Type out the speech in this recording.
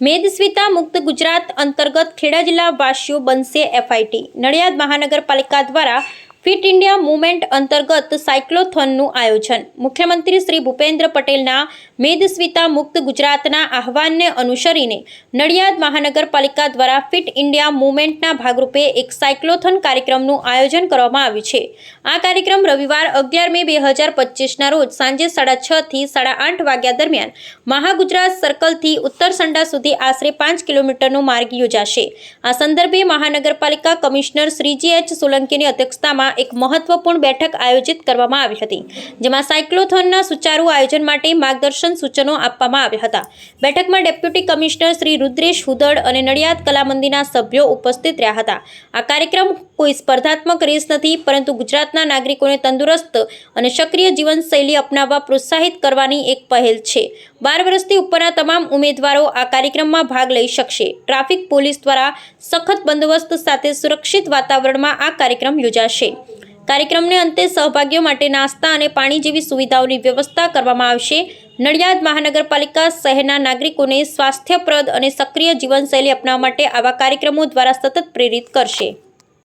મેદસ્વિતા મુક્ત ગુજરાત અંતર્ગત ખેડા જિલ્લા વાસીઓ બનશે એફઆઈટી નડિયાદ મહાનગરપાલિકા દ્વારા ફિટ ઇન્ડિયા મુવમેન્ટ અંતર્ગત સાયક્લોથોનનું આયોજન. મુખ્યમંત્રી શ્રી ભૂપેન્દ્ર પટેલના મેદસ્વિતા મુક્ત ગુજરાતના આહવાનને અનુસરીને નડિયાદ મહાનગરપાલિકા દ્વારા ફિટ ઇન્ડિયા મુવમેન્ટના ભાગરૂપે એક સાયક્લોથોન કાર્યક્રમનું આયોજન કરવામાં આવ્યું છે. આ કાર્યક્રમ રવિવાર અગિયાર મે બે હજાર પચીસના રોજ સાંજે સાડા છ થી સાડા આઠ વાગ્યા દરમિયાન મહાગુજરાત સર્કલથી ઉત્તર સંડા સુધી આશરે પાંચ કિલોમીટરનો માર્ગ યોજાશે. આ સંદર્ભે મહાનગરપાલિકા કમિશનર શ્રી જી એચ સોલંકીની અધ્યક્ષતામાં એક મહત્વપૂર્ણ બેઠક આયોજિત કરવામાં આવી હતી, જેમાં સાયક્લોથોનના સુચારુ આયોજન માટે માર્ગદર્શન સૂચનો આપવામાં આવ્યા હતા. બેઠકમાં ડેપ્યુટી કમિશનર શ્રી રુદ્રેશ હુદડ અને નડિયાદ કલામંદિરના સભ્યો ઉપસ્થિત રહ્યા હતા. આ કાર્યક્રમ કોઈ સ્પર્ધાત્મક રેસ નથી, પરંતુ ગુજરાતના નાગરિકોને તંદુરસ્ત અને સક્રિય જીવનશૈલી અપનાવવા પ્રોત્સાહિત કરવાની એક પહેલ છે. બાર વર્ષથી ઉપરના તમામ ઉમેદવારો આ કાર્યક્રમમાં ભાગ લઈ શકશે. ટ્રાફિક પોલીસ દ્વારા સખત બંદોબસ્ત સાથે સુરક્ષિત વાતાવરણમાં આ કાર્યક્રમ યોજાશે. કાર્યક્રમને અંતે સહભાગીઓ માટે નાસ્તા અને પાણી જેવી સુવિધાઓની વ્યવસ્થા કરવામાં આવશે. નડિયાદ મહાનગરપાલિકા શહેરના નાગરિકોને સ્વાસ્થ્યપ્રદ અને સક્રિય જીવનશૈલી અપનાવવા માટે આવા કાર્યક્રમો દ્વારા સતત પ્રેરિત કરશે.